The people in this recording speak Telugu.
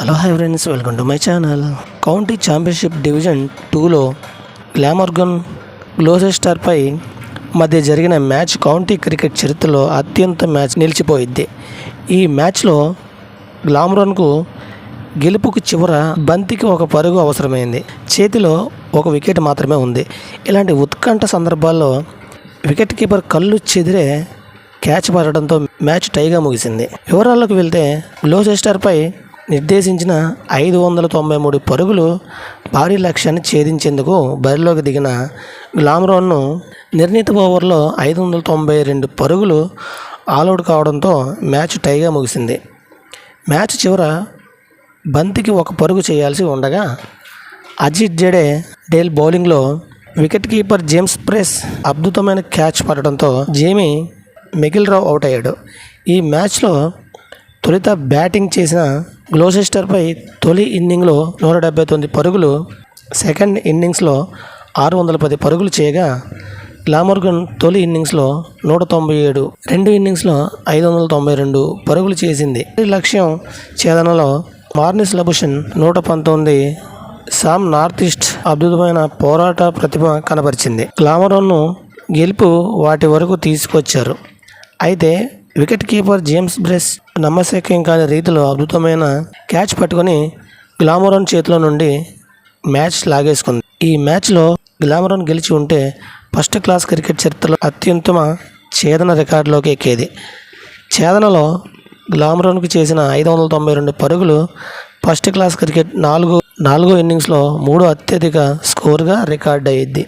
Hello hi friends welcome to my channel county championship division టూలో గ్లామర్గన్ గ్లోసెస్టర్పై మధ్య జరిగిన మ్యాచ్ కౌంటీ క్రికెట్ చరిత్రలో అత్యంత మ్యాచ్ నిలిచిపోయింది ఈ మ్యాచ్లో గ్లామరన్కు గెలుపుకు చివర బంతికి ఒక పరుగు అవసరమైంది. చేతిలో ఒక వికెట్ మాత్రమే ఉంది. ఇలాంటి ఉత్కంఠ సందర్భాల్లో వికెట్ కీపర్ కళ్ళు చెదిరే క్యాచ్ పడడంతో మ్యాచ్ టైగా ముగిసింది. వివరాల్లోకి వెళ్తే గ్లోసెస్టర్పై నిర్దేశించిన ఐదు వందల తొంభై మూడు పరుగులు భారీ లక్ష్యాన్ని ఛేదించేందుకు బరిలోకి దిగిన గ్లామరోన్ను నిర్ణీత ఓవర్లో ఐదు వందల తొంభై రెండు పరుగులు ఆల్అవుట్ కావడంతో మ్యాచ్ టైగా ముగిసింది. మ్యాచ్ చివర బంతికి ఒక పరుగు చేయాల్సి ఉండగా అజిత్ జడే డేల్ బౌలింగ్లో వికెట్ కీపర్ జేమ్స్ ప్రెస్ అద్భుతమైన క్యాచ్ పడడంతో జేమీ మిగిల్ రావు అవుట్ అయ్యాడు. ఈ మ్యాచ్లో తొలుత బ్యాటింగ్ చేసిన గ్లోసెస్టర్పై తొలి ఇన్నింగ్లో నూట డెబ్బై తొమ్మిది పరుగులు సెకండ్ ఇన్నింగ్స్లో ఆరు వందల పది పరుగులు చేయగా గ్లామర్గన్ తొలి ఇన్నింగ్స్లో నూట తొంభై ఏడు రెండు ఇన్నింగ్స్లో ఐదు వందల తొంభై రెండు పరుగులు చేసింది. ఈ లక్ష్యం ఛేదనలో మార్నిస్ లబుషన్ నూట పంతొమ్మిది సామ్ నార్త్ ఈస్ట్ అద్భుతమైన పోరాట ప్రతిభ కనబరిచింది. గ్లామరోన్ను గెలుపు వాటి వరకు తీసుకొచ్చారు. అయితే వికెట్ కీపర్ జేమ్స్ బ్రెస్ నమ్మశక్యం కాని రీతిలో అద్భుతమైన క్యాచ్ పట్టుకొని గ్లామరోన్ చేతిలో నుండి మ్యాచ్ లాగేసుకుంది. ఈ మ్యాచ్లో గ్లామరోన్ గెలిచి ఉంటే ఫస్ట్ క్లాస్ క్రికెట్ చరిత్రలో అత్యుత్తమ ఛేదన రికార్డులోకి ఎక్కేది. ఛేదనలో గ్లామరన్కు చేసిన ఐదు వందల తొంభై రెండు పరుగులు ఫస్ట్ క్లాస్ క్రికెట్ నాలుగు నాలుగో ఇన్నింగ్స్లో మూడో అత్యధిక స్కోర్గా రికార్డ్ అయ్యింది